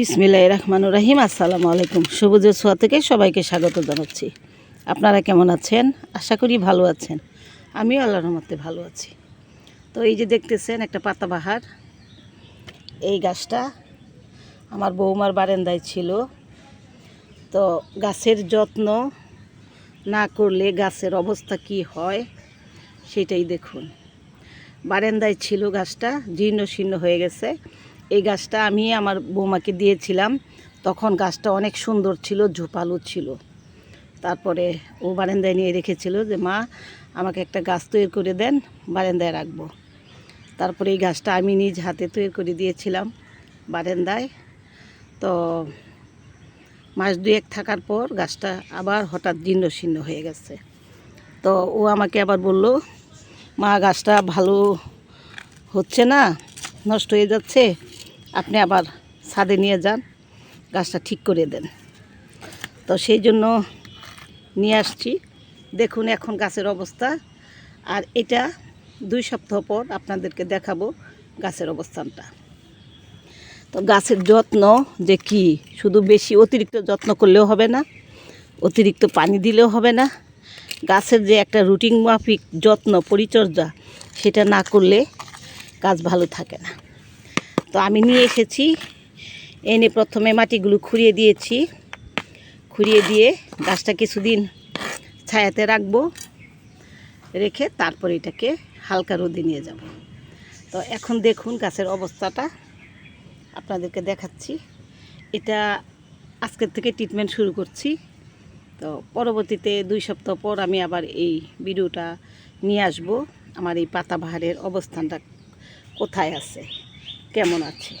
বিসমিল্লাহ রহমানুর রাহিম। আসসালামু আলাইকুম। সবুজের ছোঁয়া থেকে সবাইকে স্বাগত জানাচ্ছি। আপনারা কেমন আছেন? আশা করি ভালো আছেন। আমিও আল্লাহর রহমতে ভালো আছি। তো এই যে দেখতেছেন একটা পাতাবাহার এই গাছটা আমার বৌমার বারান্দায় ছিল। তো গাছের যত্ন না করলে গাছের অবস্থা কি হয় সেটাই দেখুন। বারান্দায় ছিল গাছটা জীর্ণ শীর্ণ হয়ে গেছে। এই গাছটা আমি আমার বৌমাকে দিয়েছিলাম। তখন গাছটা অনেক সুন্দর ছিল, ঝোপালো ছিল। তারপরে ও বারান্দায় নিয়ে রেখেছিল যে, মা, আমাকে একটা গাছ তৈরি করে দেন, বারান্দায় রাখব। তারপরে এই গাছটা আমি নিজ হাতে তৈরি করে দিয়েছিলাম বারান্দায়। তো মাস দুয়েক থাকার পর গাছটা আবার হঠাৎ জীর্ণ শীর্ণ হয়ে গেছে। তো ও আমাকে আবার বলল, মা, গাছটা ভালো হচ্ছে না? নষ্ট হয়ে যাচ্ছে? আপনি আবার ছাদে নিয়ে যান, গাছটা ঠিক করে দেন। তো সেই জন্য নিয়ে আসছি। দেখুন এখন গাছের অবস্থা। আর এটা দুই সপ্তাহ পর আপনাদেরকে দেখাবো গাছের অবস্থানটা। তো গাছের যত্ন যে কি, শুধু বেশি অতিরিক্ত যত্ন করলেও হবে না, অতিরিক্ত পানি দিলেও হবে না। গাছের যে একটা রুটিন মাফিক যত্ন, পরিচর্যা, সেটা না করলে গাছ ভালো থাকে না। তো আমি নিয়ে এসেছি। এনে প্রথমে মাটিগুলো খুঁড়িয়ে দিয়েছি। খুঁড়িয়ে দিয়ে গাছটা কিছুদিন ছায়াতে রাখব, রেখে তারপর এটাকে হালকা রোদে নিয়ে যাব। তো এখন দেখুন গাছের অবস্থাটা, আপনাদেরকে দেখাচ্ছি। এটা আজকের থেকে ট্রিটমেন্ট শুরু করছি। তো পরবর্তীতে দুই সপ্তাহ পর আমি আবার এই ভিডিওটা নিয়ে আসব, আমার এই পাতাবাহারের অবস্থানটা কোথায় আছে। কেমন আছে?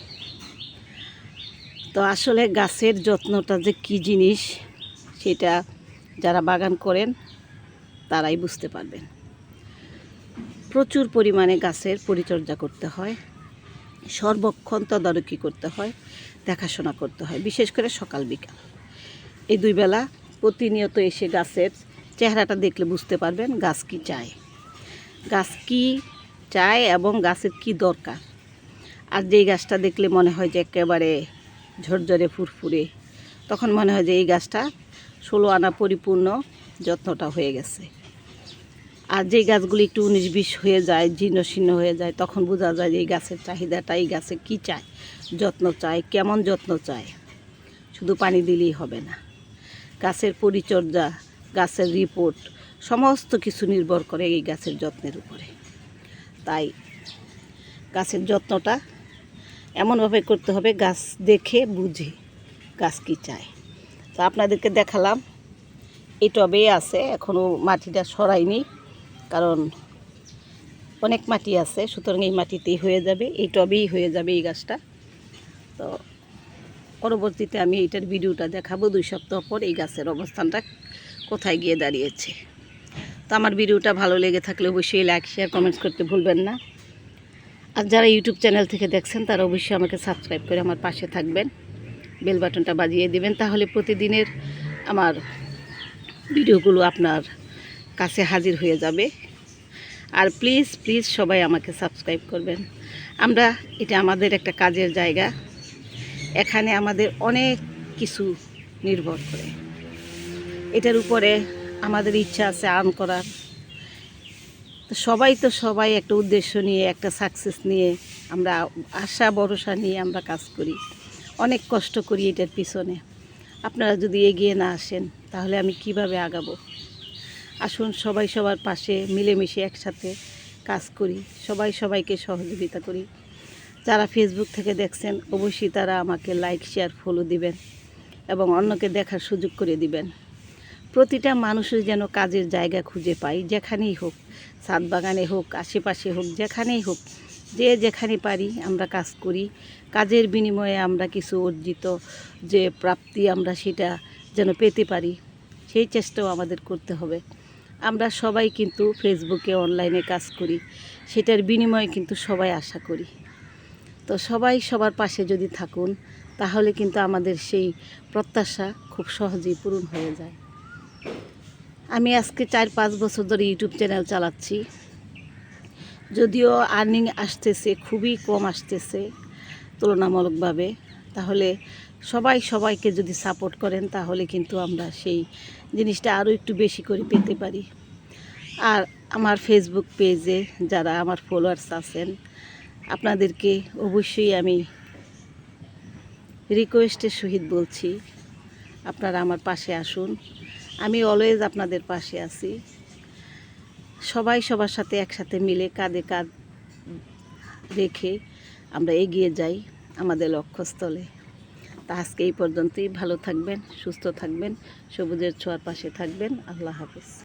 তো আসলে গাছের যত্নটা যে কী জিনিস, সেটা যারা বাগান করেন, তারাই বুঝতে পারবেন। প্রচুর পরিমাণে গাছের পরিচর্যা করতে হয়, সর্বক্ষণ তদারকি করতে হয়, দেখাশোনা করতে হয়, বিশেষ করে সকাল, বিকাল। এই দুই বেলা প্রতিনিয়ত এসে গাছের চেহারাটা দেখলে বুঝতে পারবেন গাছ কি চায়। গাছ কি চায় এবং গাছের কি দরকার। আর যেই গাছটা দেখলে মনে হয় যে একেবারে ঝরঝরে ফুরফুরে, তখন মনে হয় যে এই গাছটা ষোলো আনা পরিপূর্ণ যত্নটা হয়ে গেছে। আর যেই গাছগুলি একটু উনিশ বিশ হয়ে যায়, জীর্ণ শীর্ণ হয়ে যায়, তখন বোঝা যায় যে এই গাছের চাহিদাটা, এই গাছে কী চায়, যত্ন চায়, কেমন যত্ন চায়। শুধু পানি দিলেই হবে না। গাছের পরিচর্যা, গাছের রিপোর্ট সমস্ত কিছু নির্ভর করে এই গাছের যত্নের উপরে। তাই গাছের যত্নটা এমনভাবে করতে হবে গাছ দেখে বুঝে গাছ কী চায়। তো আপনাদেরকে দেখালাম, এই টবে আছে এখনও মাটিটা সরাইনি, কারণ অনেক মাটি আছে, সুতরাং এই মাটিতেই হয়ে যাবে, এই টবেই হয়ে যাবে এই গাছটা। তো পরবর্তীতে আমি এইটার ভিডিওটা দেখাবো, দুই সপ্তাহ পর এই গাছের অবস্থানটা কোথায় গিয়ে দাঁড়িয়েছে। তো আমার ভিডিওটা ভালো লেগে থাকলে অবশ্যই লাইক, শেয়ার, কমেন্টস করতে ভুলবেন না। আর যারা ইউটিউব চ্যানেল থেকে দেখছেন, তারা অবশ্যই আমাকে সাবস্ক্রাইব করে আমার পাশে থাকবেন। বেল বাটনটা বাজিয়ে দিবেন, তাহলে প্রতিদিনের আমার ভিডিওগুলো আপনার কাছে হাজির হয়ে যাবে। আর প্লিজ প্লিজ সবাই আমাকে সাবস্ক্রাইব করবেন। আমরা, এটা আমাদের একটা কাজের জায়গা। এখানে আমাদের অনেক কিছু নির্ভর করে। এটার উপরে আমাদের ইচ্ছা আছে আর্ন করার। তো সবাই তো সবাই একটা উদ্দেশ্য নিয়ে, একটা সাকসেস নিয়ে, আমরা আশা, ভরসা নিয়ে আমরা কাজ করি। অনেক কষ্ট করি এটার পিছনে। আপনারা যদি এগিয়ে না আসেন, তাহলে আমি কীভাবে আগাবো? আসুন, সবাই সবার পাশে মিলেমিশে একসাথে কাজ করি। সবাই সবাইকে সহযোগিতা করি। যারা ফেসবুক থেকে দেখছেন, অবশ্যই তারা আমাকে লাইক শেয়ার ফলো দিবেন এবং অন্যকে দেখার সুযোগ করে দিবেন। প্রতিটা মানুষের যেন কাজের জায়গা খুঁজে পাই, যেখানেই হোক, ছাদ বাগানে হোক, আশেপাশে হোক, যেখানেই হোক, যে যেখানে পারি আমরা কাজ করি। কাজের বিনিময়ে আমরা কিছু অর্জিত যে প্রাপ্তি আমরা সেটা যেন পেতে পারি, সেই চেষ্টাও আমাদের করতে হবে। আমরা সবাই কিন্তু ফেসবুকে অনলাইনে কাজ করি, সেটার বিনিময়ে কিন্তু সবাই আশা করি। তো সবাই সবার পাশে যদি থাকুন, তাহলে কিন্তু আমাদের সেই প্রত্যাশা খুব সহজেই পূরণ হয়ে যায়। আমি আজকে চার পাঁচ বছর ধরে ইউটিউব চ্যানেল চালাচ্ছি। যদিও আর্নিং আসতেছে, খুবই কম আসতেছে তুলনামূলকভাবে। তাহলে সবাই সবাইকে যদি সাপোর্ট করেন, তাহলে কিন্তু আমরা সেই জিনিসটা আরও একটু বেশি করে পেতে পারি। আর আমার ফেসবুক পেজে যারা আমার ফলোয়ার্স আছেন, আপনাদেরকে অবশ্যই আমি রিকোয়েস্টের সহিত বলছি, আপনারা আমার পাশে আসুন। আমি অলওয়েজ আপনাদের পাশে আছি। সবাই সবার সাথে একসাথে মিলে কাঁধে কাঁধ রেখে আমরা এগিয়ে যাই আমাদের লক্ষ্যস্থলে। তা আজকে এই পর্যন্তই। ভালো থাকবেন, সুস্থ থাকবেন, সবুজের ছোঁয়ার পাশে থাকবেন। আল্লাহ হাফিজ।